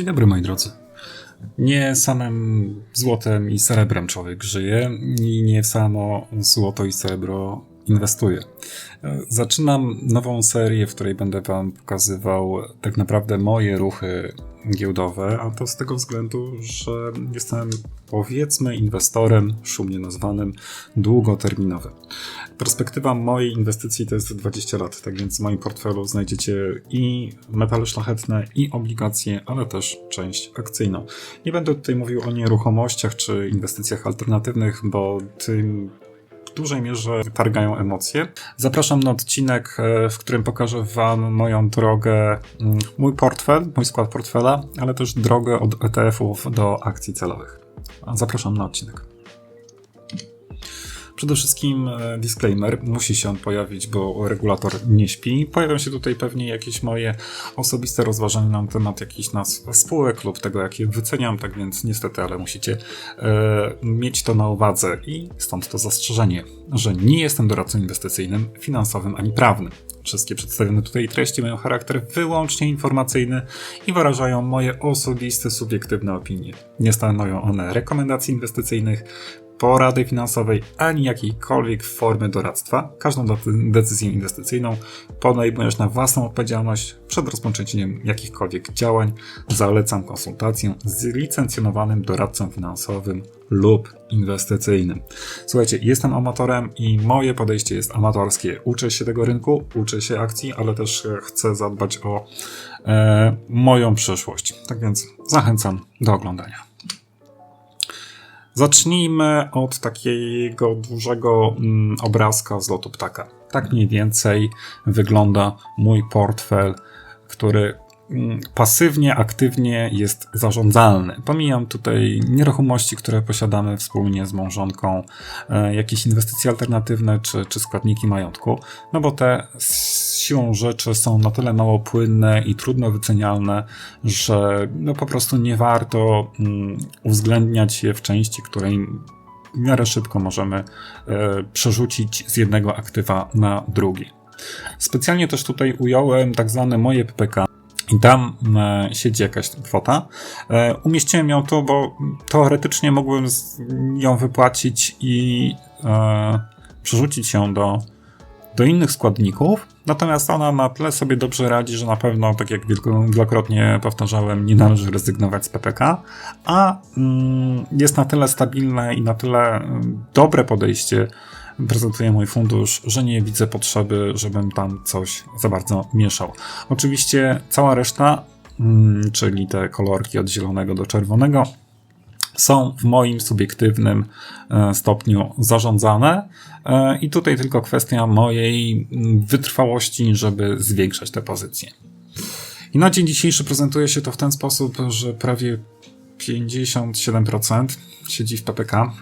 Dzień dobry moi drodzy. Nie samym złotem i srebrem człowiek żyje i nie samo złoto i srebro inwestuje. Zaczynam nową serię, w której będę Wam pokazywał tak naprawdę moje ruchy giełdowe, a to z tego względu, że jestem powiedzmy inwestorem, szumnie nazwanym, długoterminowym. Perspektywa mojej inwestycji to jest 20 lat, tak więc w moim portfelu znajdziecie i metale szlachetne, i obligacje, ale też część akcyjną. Nie będę tutaj mówił o nieruchomościach czy inwestycjach alternatywnych, bo tym w dużej mierze targają emocje. Zapraszam na odcinek, e, w którym pokażę Wam moją drogę, mm, mój portfel, mój skład portfela, ale też drogę od ETF-ów do akcji celowych. Zapraszam na odcinek. Przede wszystkim e, disclaimer, musi się on pojawić, bo regulator nie śpi. Pojawią się tutaj pewnie jakieś moje osobiste rozważania na temat jakichś nazw spółek lub tego, jakie wyceniam, tak więc niestety, ale musicie e, mieć to na uwadze i stąd to zastrzeżenie, że nie jestem doradcą inwestycyjnym, finansowym ani prawnym. Wszystkie przedstawione tutaj treści mają charakter wyłącznie informacyjny i wyrażają moje osobiste, subiektywne opinie. Nie stanowią one rekomendacji inwestycyjnych, porady finansowej, ani jakiejkolwiek formy doradztwa. Każdą decyzję inwestycyjną podejmujesz na własną odpowiedzialność przed rozpoczęciem jakichkolwiek działań. Zalecam konsultację z licencjonowanym doradcą finansowym lub inwestycyjnym. Słuchajcie, jestem amatorem i moje podejście jest amatorskie. Uczę się tego rynku, uczę się akcji, ale też chcę zadbać o e, moją przyszłość. Tak więc zachęcam do oglądania. Zacznijmy od takiego dużego mm, obrazka z lotu ptaka. Tak mniej więcej wygląda mój portfel, który pasywnie, aktywnie jest zarządzalny. Pomijam tutaj nieruchomości, które posiadamy wspólnie z małżonką, e, jakieś inwestycje alternatywne czy, czy składniki majątku, no bo te siłą rzeczy są na tyle mało płynne i trudno wycenialne, że no po prostu nie warto mm, uwzględniać je w części, której w miarę szybko możemy e, przerzucić z jednego aktywa na drugi. Specjalnie też tutaj ująłem tak zwane moje PPK. I tam e, siedzi jakaś kwota. E, umieściłem ją tu, bo teoretycznie mogłem ją wypłacić i przerzucić ją do do innych składników, natomiast ona na tyle sobie dobrze radzi, że na pewno, tak jak wielokrotnie powtarzałem, nie należy rezygnować z PPK, a mm, jest na tyle stabilne i na tyle mm, dobre podejście prezentuje mój fundusz, że nie widzę potrzeby, żebym tam coś za bardzo mieszał. Oczywiście cała reszta, mm, czyli te kolorki od zielonego do czerwonego, są w moim subiektywnym e, stopniu zarządzane. E, I tutaj tylko kwestia mojej wytrwałości, żeby zwiększać te pozycje. I na dzień dzisiejszy prezentuje się to w ten sposób, że prawie 57% siedzi w PPK.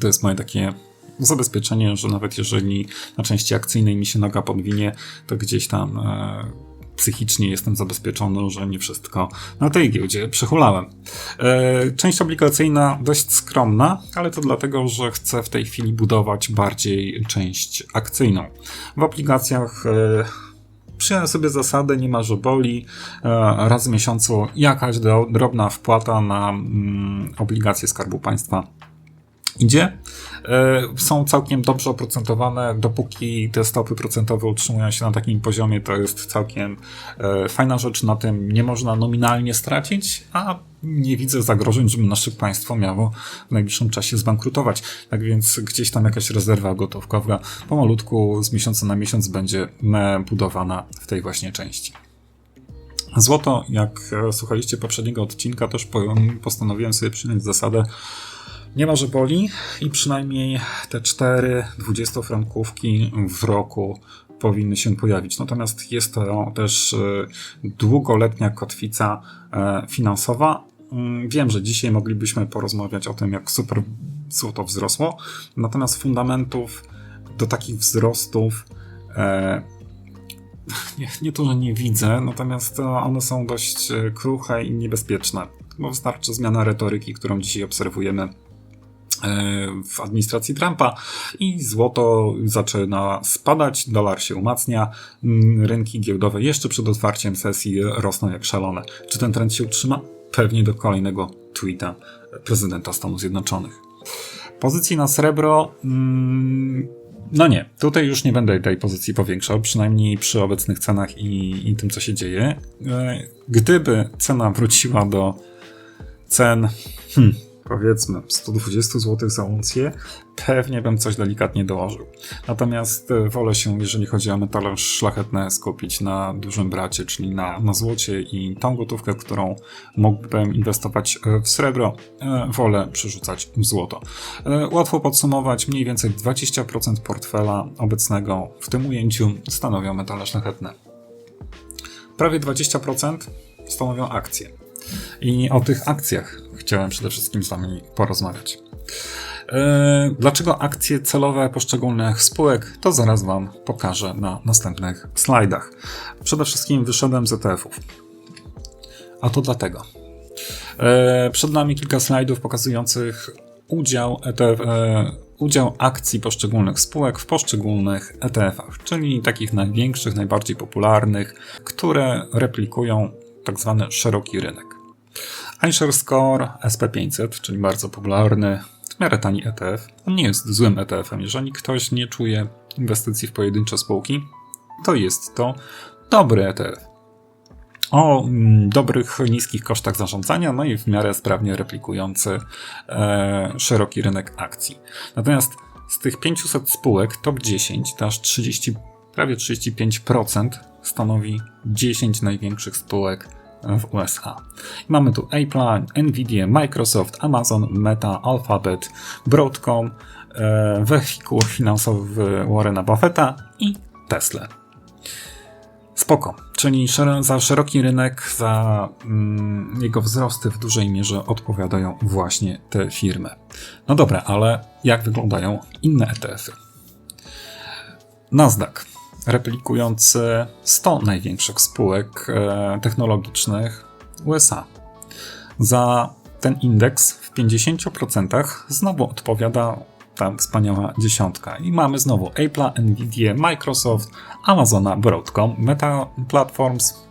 To jest moje takie zabezpieczenie, że nawet jeżeli na części akcyjnej mi się noga podwinie, to gdzieś tam e, psychicznie jestem zabezpieczony, że nie wszystko na tej giełdzie przechulałem. E, część obligacyjna dość skromna, ale to dlatego, że chcę w tej chwili budować bardziej część akcyjną. W obligacjach e, przyjąłem sobie zasadę, nie ma, że boli. E, raz w miesiącu jakaś drobna wpłata na mm, obligacje Skarbu Państwa idzie. E, są całkiem dobrze oprocentowane, dopóki te stopy procentowe utrzymują się na takim poziomie, to jest całkiem e, fajna rzecz, na tym nie można nominalnie stracić, a nie widzę zagrożeń, żeby nasze państwo miało w najbliższym czasie zbankrutować. Tak więc gdzieś tam jakaś rezerwa gotówkowa pomalutku z miesiąca na miesiąc będzie budowana w tej właśnie części. Złoto, jak e, słuchaliście poprzedniego odcinka, też postanowiłem sobie przyjąć zasadę nie ma, że boli i przynajmniej te cztery 20-frankówki w roku powinny się pojawić. Natomiast jest to też e, długoletnia kotwica e, finansowa. Mm, wiem, że dzisiaj moglibyśmy porozmawiać o tym, jak super złoto wzrosło, natomiast fundamentów do takich wzrostów e, nie, nie to, że nie widzę, natomiast one są dość kruche i niebezpieczne, bo wystarczy zmiana retoryki, którą dzisiaj obserwujemy w administracji Trumpa i złoto zaczyna spadać, dolar się umacnia, mm, rynki giełdowe jeszcze przed otwarciem sesji rosną jak szalone. Czy ten trend się utrzyma? Pewnie do kolejnego tweeta prezydenta Stanów Zjednoczonych. Pozycji na srebro. Mm, no nie, tutaj już nie będę tej pozycji powiększał, przynajmniej przy obecnych cenach i, i tym, co się dzieje. E, gdyby cena wróciła do cen. Hmm, powiedzmy 120 zł za uncję, pewnie bym coś delikatnie dołożył. Natomiast e, wolę się, jeżeli chodzi o metale szlachetne, skupić na dużym bracie, czyli na, na złocie i tą gotówkę, którą mógłbym inwestować e, w srebro, e, wolę przerzucać w złoto. Łatwo podsumować, mniej więcej 20% portfela obecnego w tym ujęciu stanowią metale szlachetne. Prawie 20% stanowią akcje. I o tych akcjach chciałem przede wszystkim z Wami porozmawiać. E, dlaczego akcje celowe poszczególnych spółek, to zaraz Wam pokażę na następnych slajdach. Przede wszystkim wyszedłem z ETF-ów. A to dlatego. E, przed nami kilka slajdów pokazujących udział, ETF, e, udział akcji poszczególnych spółek w poszczególnych ETF-ach, czyli takich największych, najbardziej popularnych, które replikują tak zwany szeroki rynek iShares Score SP500, czyli bardzo popularny, w miarę tani ETF. On nie jest złym ETF-em. Jeżeli ktoś nie czuje inwestycji w pojedyncze spółki, to jest to dobry ETF. O mm, dobrych, niskich kosztach zarządzania, no i w miarę sprawnie replikujący e, szeroki rynek akcji. Natomiast z tych 500 spółek top 10 to aż 30, prawie 35% stanowi 10 największych spółek w USA. Mamy tu Apple, Nvidia, Microsoft, Amazon, Meta, Alphabet, Broadcom, e, wehikuł finansowy Warrena Buffetta i Tesla. Spoko, czyli za szeroki rynek, za mm, jego wzrosty w dużej mierze odpowiadają właśnie te firmy. No dobra, ale jak wyglądają inne ETF-y? Nasdaq replikujący 100 największych spółek e, technologicznych USA. Za ten indeks w 50% znowu odpowiada ta wspaniała dziesiątka. I mamy znowu Apple, Nvidia, Microsoft, Amazona, Broadcom, Meta Platforms,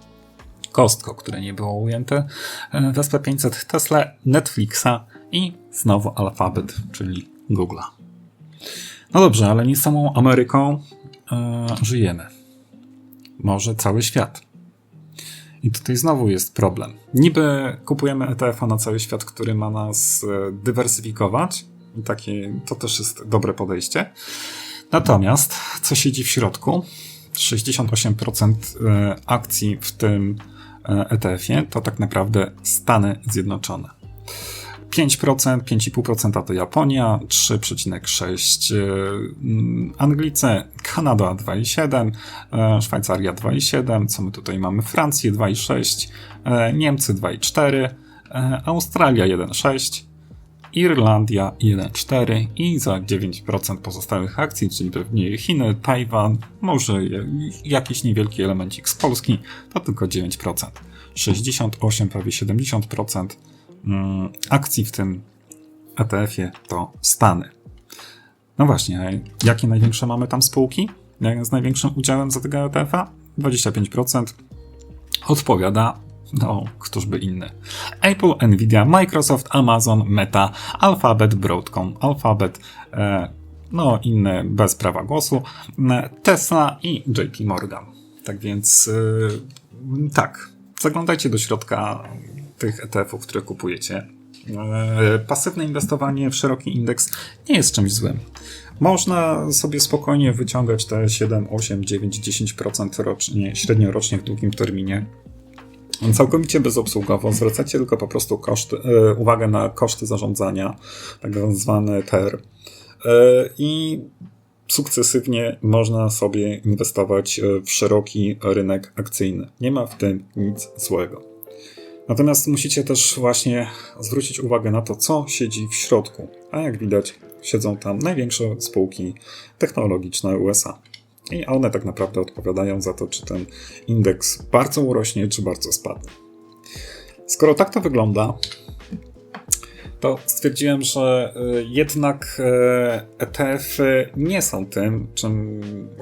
Costco, które nie było ujęte, e, w SP500 Tesla, Netflixa i znowu Alphabet, czyli Google'a. No dobrze, ale nie samą Ameryką żyjemy. Może cały świat. I tutaj znowu jest problem. Niby kupujemy ETF-a na cały świat, który ma nas e, dywersyfikować. I takie, to też jest dobre podejście. Natomiast, co siedzi w środku? 68% e, akcji w tym ETF-ie e to tak naprawdę Stany Zjednoczone. 5%, 5,5% to Japonia, 3,6% e, Anglicy, Kanada 2,7%, e, Szwajcaria 2,7%, co my tutaj mamy? Francję 2,6%, e, Niemcy 2,4%, Australia 1,6%, Irlandia 1,4 i za 9% pozostałych akcji, czyli pewnie Chiny, Tajwan, może jakiś niewielki elemencik z Polski, to tylko 9%. 68, prawie 70% Mm, akcji w tym ETF-ie to Stany. No właśnie, jakie największe mamy tam spółki? Z największym udziałem za tego ETF-a? 25% odpowiada no, któż by inny. Apple, Nvidia, Microsoft, Amazon, Meta, Alphabet, Broadcom, Alphabet, e, no inne bez prawa głosu, e, Tesla i JP Morgan. Tak więc e, tak, zaglądajcie do środka tych ETF-ów, które kupujecie. E, pasywne inwestowanie w szeroki indeks nie jest czymś złym. Można sobie spokojnie wyciągać te 7, 8, 9, 10% rocznie, średnio rocznie w długim terminie. Całkowicie bezobsługowo. Zwracacie tylko po prostu e, uwagę na koszty zarządzania, tak zwane TER. E, I sukcesywnie można sobie inwestować w szeroki rynek akcyjny. Nie ma w tym nic złego. Natomiast musicie też właśnie zwrócić uwagę na to, co siedzi w środku. A jak widać, siedzą tam największe spółki technologiczne USA. I one tak naprawdę odpowiadają za to, czy ten indeks bardzo urośnie, czy bardzo spadnie. Skoro tak to wygląda, to stwierdziłem, że y, jednak ETF-y e nie są tym, czym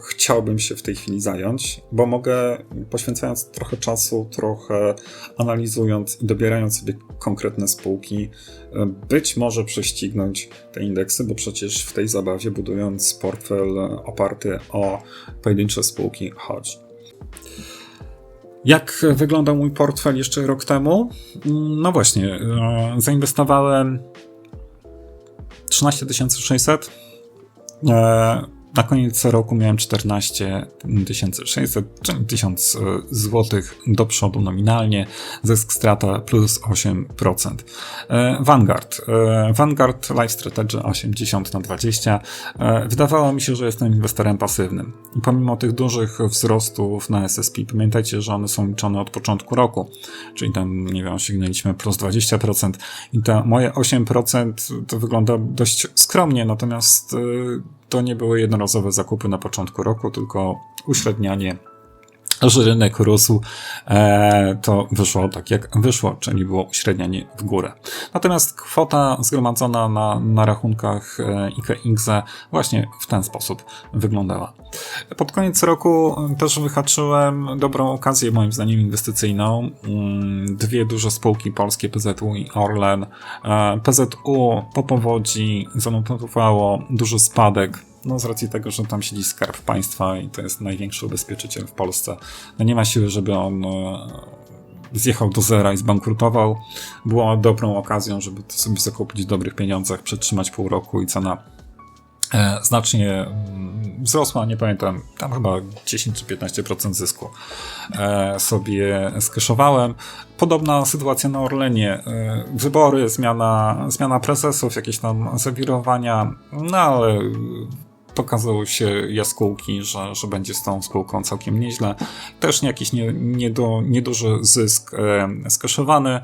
chciałbym się w tej chwili zająć, bo mogę, poświęcając trochę czasu, trochę analizując i dobierając sobie konkretne spółki, y, być może prześcignąć te indeksy, bo przecież w tej zabawie, budując portfel oparty o pojedyncze spółki, chodzi. Jak wyglądał mój portfel jeszcze rok temu? No właśnie, e, zainwestowałem 13 600. Na koniec roku miałem 14 600, czyli 1000 zł do przodu nominalnie, zysk strata plus 8%. E, Vanguard. E, Vanguard Life Strategy 80 na 20. E, wydawało mi się, że jestem inwestorem pasywnym. I pomimo tych dużych wzrostów na SSP, pamiętajcie, że one są liczone od początku roku, czyli tam, nie wiem, osiągnęliśmy plus 20% i to moje 8% to wygląda dość skromnie, natomiast to nie były jednorazowe zakupy na początku roku, tylko uśrednianie że rynek rósł, e, to wyszło tak jak wyszło, czyli było uśrednianie w górę. Natomiast kwota zgromadzona na, na rachunkach e, IKX właśnie w ten sposób wyglądała. Pod koniec roku też wyhaczyłem dobrą okazję, moim zdaniem, inwestycyjną. Mm, dwie duże spółki polskie, PZU i Orlen. E, PZU po powodzi zanotowało duży spadek no z racji tego, że tam siedzi skarb państwa i to jest największy ubezpieczyciel w Polsce, no nie ma siły, żeby on e, zjechał do zera i zbankrutował. Było dobrą okazją, żeby to sobie zakupić w dobrych pieniądzach, przetrzymać pół roku i cena e, znacznie mm, wzrosła, nie pamiętam, tam chyba 10 czy 15% zysku e, sobie skeszowałem. Podobna sytuacja na Orlenie. Wybory, zmiana, zmiana prezesów, jakieś tam zawirowania, no ale pokazały się jaskółki, że, że będzie z tą spółką całkiem nieźle. Też jakiś nie, nie do, nieduży zysk e, skaszowany. E,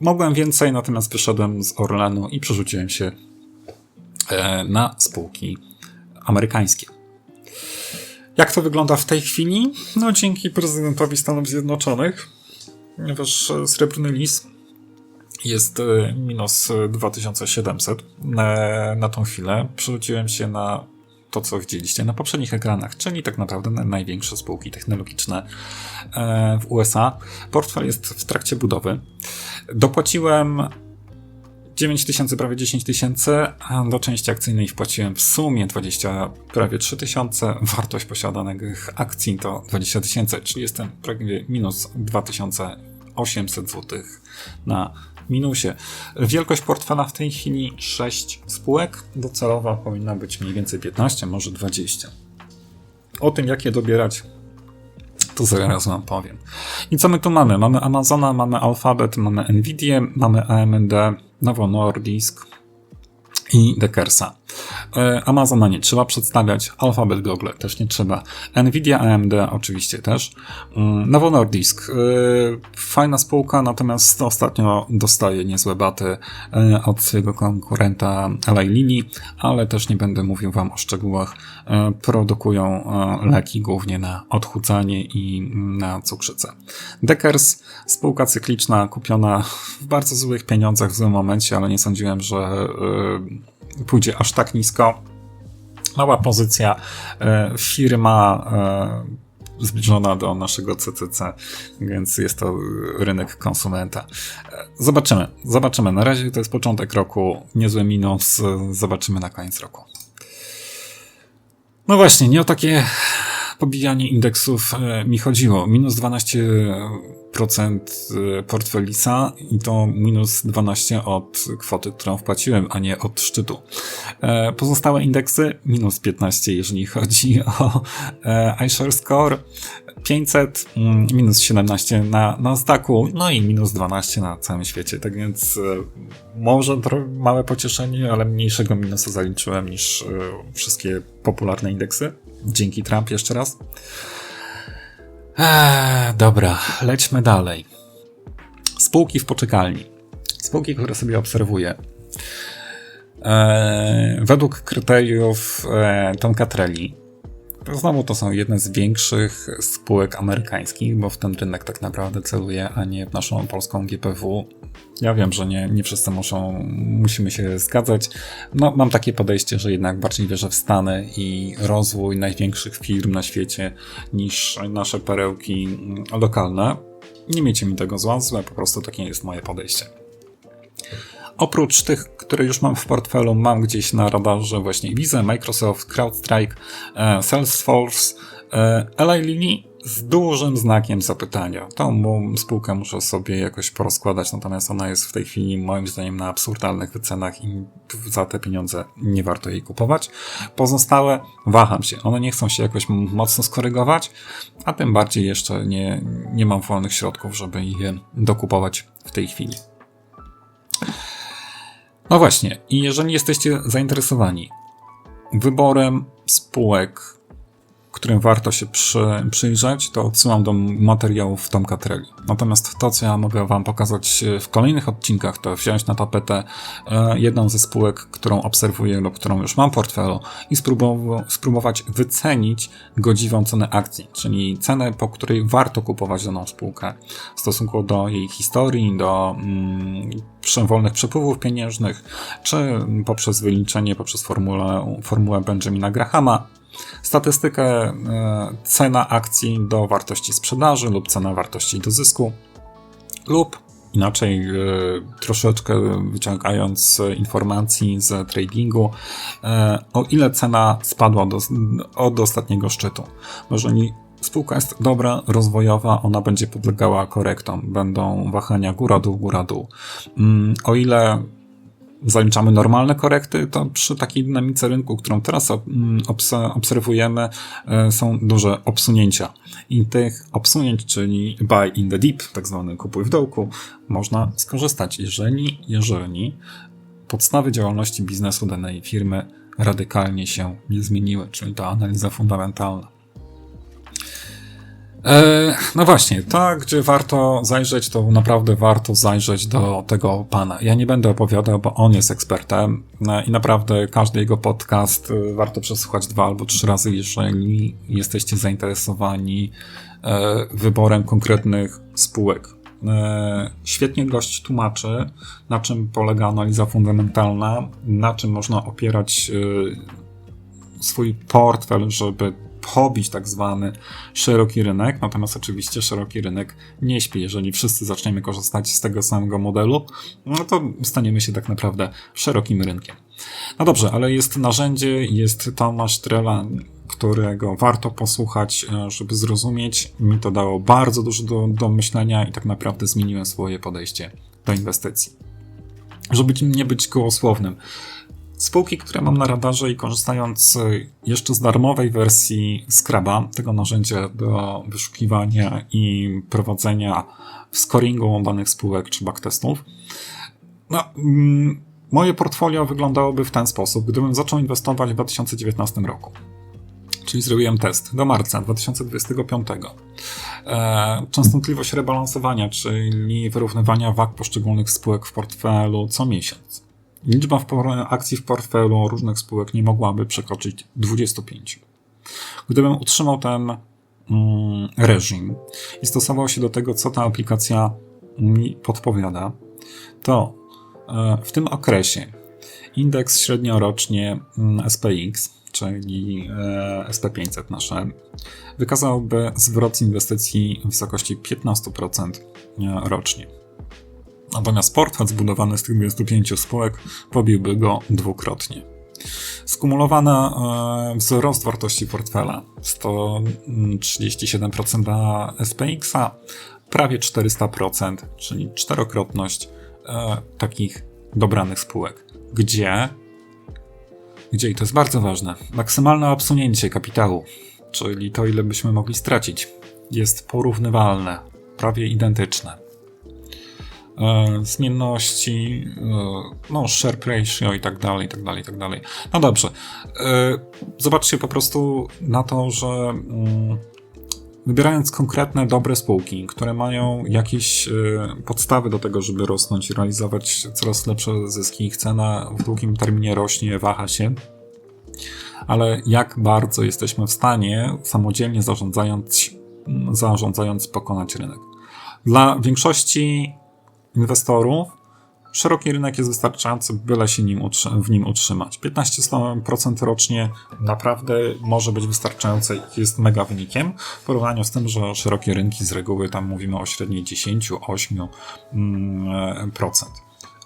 mogłem więcej, natomiast wyszedłem z Orlenu i przerzuciłem się e, na spółki amerykańskie. Jak to wygląda w tej chwili? No dzięki prezydentowi Stanów Zjednoczonych, ponieważ srebrny lis jest e, minus 2700 na, na tą chwilę. Przerzuciłem się na to, co widzieliście na poprzednich ekranach, czyli tak naprawdę największe spółki technologiczne e, w USA. Portfel jest w trakcie budowy. Dopłaciłem 9 tysięcy, prawie 10 tysięcy, a do części akcyjnej wpłaciłem w sumie 20, prawie 3 tysiące. Wartość posiadanych akcji to 20 tysięcy, czyli jestem prawie minus 2800 zł na minusie. Wielkość portfela w tej chwili 6 spółek, docelowa powinna być mniej więcej 15, może 20. O tym, jak je dobierać, to zaraz wam powiem. I co my tu mamy? Mamy Amazona, mamy Alphabet, mamy Nvidia, mamy AMD, Novo Nordisk, i Deckersa. E, Amazona nie trzeba przedstawiać, Alphabet Google też nie trzeba, Nvidia, AMD oczywiście też. Mm, Novo Nordisk, e, fajna spółka, natomiast ostatnio dostaje niezłe baty e, od swojego konkurenta Eli Lilly, ale też nie będę mówił wam o szczegółach. Produkują leki głównie na odchudzanie i na cukrzycę. Deckers, spółka cykliczna, kupiona w bardzo złych pieniądzach w złym momencie, ale nie sądziłem, że pójdzie aż tak nisko. Mała pozycja, e, firma e, zbliżona do naszego CCC, więc jest to rynek konsumenta. E, zobaczymy, zobaczymy. Na razie to jest początek roku, niezły minus, zobaczymy na koniec roku. No właśnie, nie o takie pobijanie indeksów mi chodziło. Minus 12 Y, portfelisa i to minus 12 od kwoty, którą wpłaciłem, a nie od szczytu. E, pozostałe indeksy minus 15, jeżeli chodzi o e, iShare Score. 500, mm, minus 17 na Nasdaqu, no i minus 12 na całym świecie. Tak więc e, może małe pocieszenie, ale mniejszego minusa zaliczyłem niż wszystkie popularne indeksy. Dzięki Trump jeszcze raz. Eee, dobra, lećmy dalej. Spółki w poczekalni. Spółki, które sobie obserwuję. Eee, według kryteriów e, Tomka Trelli Znowu to są jedne z większych spółek amerykańskich, bo w ten rynek tak naprawdę celuje, a nie w naszą polską GPW. Ja wiem, że nie, nie wszyscy muszą, musimy się zgadzać. No, mam takie podejście, że jednak bardziej wierzę w Stany i rozwój największych firm na świecie niż nasze perełki lokalne. Nie miejcie mi tego zła, złe, po prostu takie jest moje podejście. Oprócz tych, które już mam w portfelu, mam gdzieś na radarze właśnie Visa, Microsoft, CrowdStrike, e, Salesforce, e, Eli Lilly z dużym znakiem zapytania. Tą spółkę muszę sobie jakoś porozkładać, natomiast ona jest w tej chwili moim zdaniem na absurdalnych wycenach i za te pieniądze nie warto jej kupować. Pozostałe waham się. One nie chcą się jakoś mocno skorygować, a tym bardziej jeszcze nie, nie mam wolnych środków, żeby je dokupować w tej chwili. No właśnie, i jeżeli jesteście zainteresowani wyborem spółek którym warto się przy, przyjrzeć, to odsyłam do materiałów Tomka Treli. Natomiast to, co ja mogę Wam pokazać w kolejnych odcinkach, to wziąć na tapetę e, jedną ze spółek, którą obserwuję lub którą już mam w portfelu i spróbować wycenić godziwą cenę akcji, czyli cenę, po której warto kupować daną spółkę w stosunku do jej historii, do mm, wolnych przepływów pieniężnych, czy poprzez wyliczenie, poprzez formułę, formułę Benjamina Grahama, statystykę e, cena akcji do wartości sprzedaży lub cena wartości do zysku lub inaczej e, troszeczkę wyciągając informacji z tradingu, e, o ile cena spadła do, od ostatniego szczytu. Jeżeli spółka jest dobra, rozwojowa, ona będzie podlegała korektom, będą wahania góra-dół, góra-dół. Mm, o ile zaliczamy normalne korekty, to przy takiej dynamice rynku, którą teraz mm, obserwujemy, e, są duże obsunięcia. I tych obsunięć, czyli buy in the deep, tak zwany kupuj w dołku, można skorzystać, jeżeli, jeżeli podstawy działalności biznesu danej firmy radykalnie się nie zmieniły, czyli ta analiza fundamentalna. E, no właśnie, tak, gdzie warto zajrzeć, to naprawdę warto zajrzeć do tego pana. Ja nie będę opowiadał, bo on jest ekspertem no i naprawdę każdy jego podcast e, warto przesłuchać dwa albo trzy razy, jeżeli jesteście zainteresowani e, wyborem konkretnych spółek. Świetnie gość tłumaczy, na czym polega analiza fundamentalna, na czym można opierać swój portfel, żeby pobić tak zwany szeroki rynek, natomiast oczywiście szeroki rynek nie śpi. Jeżeli wszyscy zaczniemy korzystać z tego samego modelu, no to staniemy się tak naprawdę szerokim rynkiem. No dobrze, ale jest narzędzie, jest Tomasz Trela, którego warto posłuchać, e, żeby zrozumieć. Mi to dało bardzo dużo do, do myślenia i tak naprawdę zmieniłem swoje podejście do inwestycji. Żeby nie być gołosłownym, spółki, które mam na radarze i korzystając jeszcze z darmowej wersji Scraba, tego narzędzia do wyszukiwania i prowadzenia scoringu danych spółek czy backtestów, no, mm, moje portfolio wyglądałoby w ten sposób, gdybym zaczął inwestować w 2019 roku. Czyli zrobiłem test do marca 2025. E, częstotliwość rebalansowania, czyli wyrównywania wag poszczególnych spółek w portfelu co miesiąc. Liczba akcji w portfelu różnych spółek nie mogłaby przekroczyć 25. Gdybym utrzymał ten mm, reżim i stosował się do tego, co ta aplikacja mi podpowiada, to e, w tym okresie indeks średniorocznie mm, SPX, czyli e, SP500 nasze, wykazałby zwrot inwestycji w wysokości 15% e, rocznie. Natomiast portfel zbudowany z tych 25 spółek pobiłby go dwukrotnie. Skumulowany e, wzrost wartości portfela 137% dla SPX-a, prawie 400%, czyli czterokrotność e, takich dobranych spółek. Gdzie, gdzie, i to jest bardzo ważne, maksymalne obsunięcie kapitału, czyli to ile byśmy mogli stracić, jest porównywalne, prawie identyczne. E, zmienności, e, no, Sharp ratio i tak dalej, i tak dalej, i tak dalej. No dobrze. E, zobaczcie po prostu na to, że mm, wybierając konkretne, dobre spółki, które mają jakieś podstawy do tego, żeby rosnąć i realizować coraz lepsze zyski, ich cena w długim terminie rośnie, waha się, ale jak bardzo jesteśmy w stanie samodzielnie zarządzając, zarządzając pokonać rynek. Dla większości inwestorów szeroki rynek jest wystarczający, byle się nim w nim utrzymać. 15% rocznie naprawdę może być wystarczające i jest mega wynikiem w porównaniu z tym, że szerokie rynki z reguły tam mówimy o średniej 10-8%.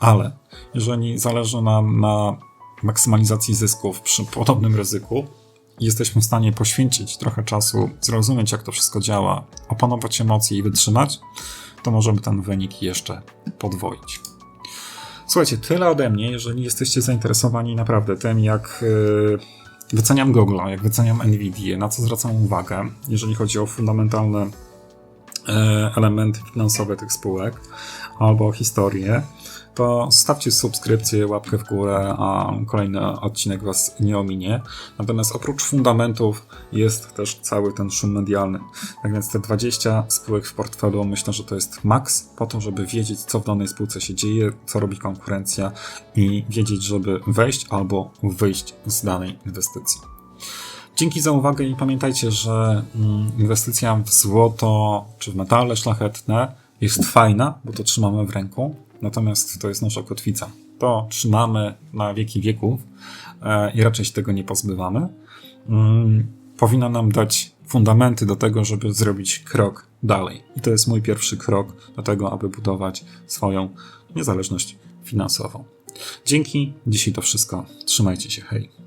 Ale jeżeli zależy nam na maksymalizacji zysków przy podobnym ryzyku, jesteśmy w stanie poświęcić trochę czasu, zrozumieć jak to wszystko działa, opanować emocje i wytrzymać, to możemy ten wynik jeszcze podwoić. Słuchajcie, tyle ode mnie. Jeżeli jesteście zainteresowani naprawdę tym, jak yy, wyceniam Google, jak wyceniam Nvidia, na co zwracam uwagę, jeżeli chodzi o fundamentalne yy, elementy finansowe tych spółek albo historię, to stawcie subskrypcję, łapkę w górę, a kolejny odcinek Was nie ominie. Natomiast oprócz fundamentów jest też cały ten szum medialny. Tak więc te 20 spółek w portfelu myślę, że to jest maks po to, żeby wiedzieć, co w danej spółce się dzieje, co robi konkurencja i wiedzieć, żeby wejść albo wyjść z danej inwestycji. Dzięki za uwagę i pamiętajcie, że mm, inwestycja w złoto czy w metale szlachetne jest fajna, bo to trzymamy w ręku, Natomiast to jest nasza kotwica. To trzymamy na wieki wieków e, i raczej się tego nie pozbywamy. Mm, powinno nam dać fundamenty do tego, żeby zrobić krok dalej. I to jest mój pierwszy krok do tego, aby budować swoją niezależność finansową. Dzięki, dzisiaj to wszystko. Trzymajcie się, hej.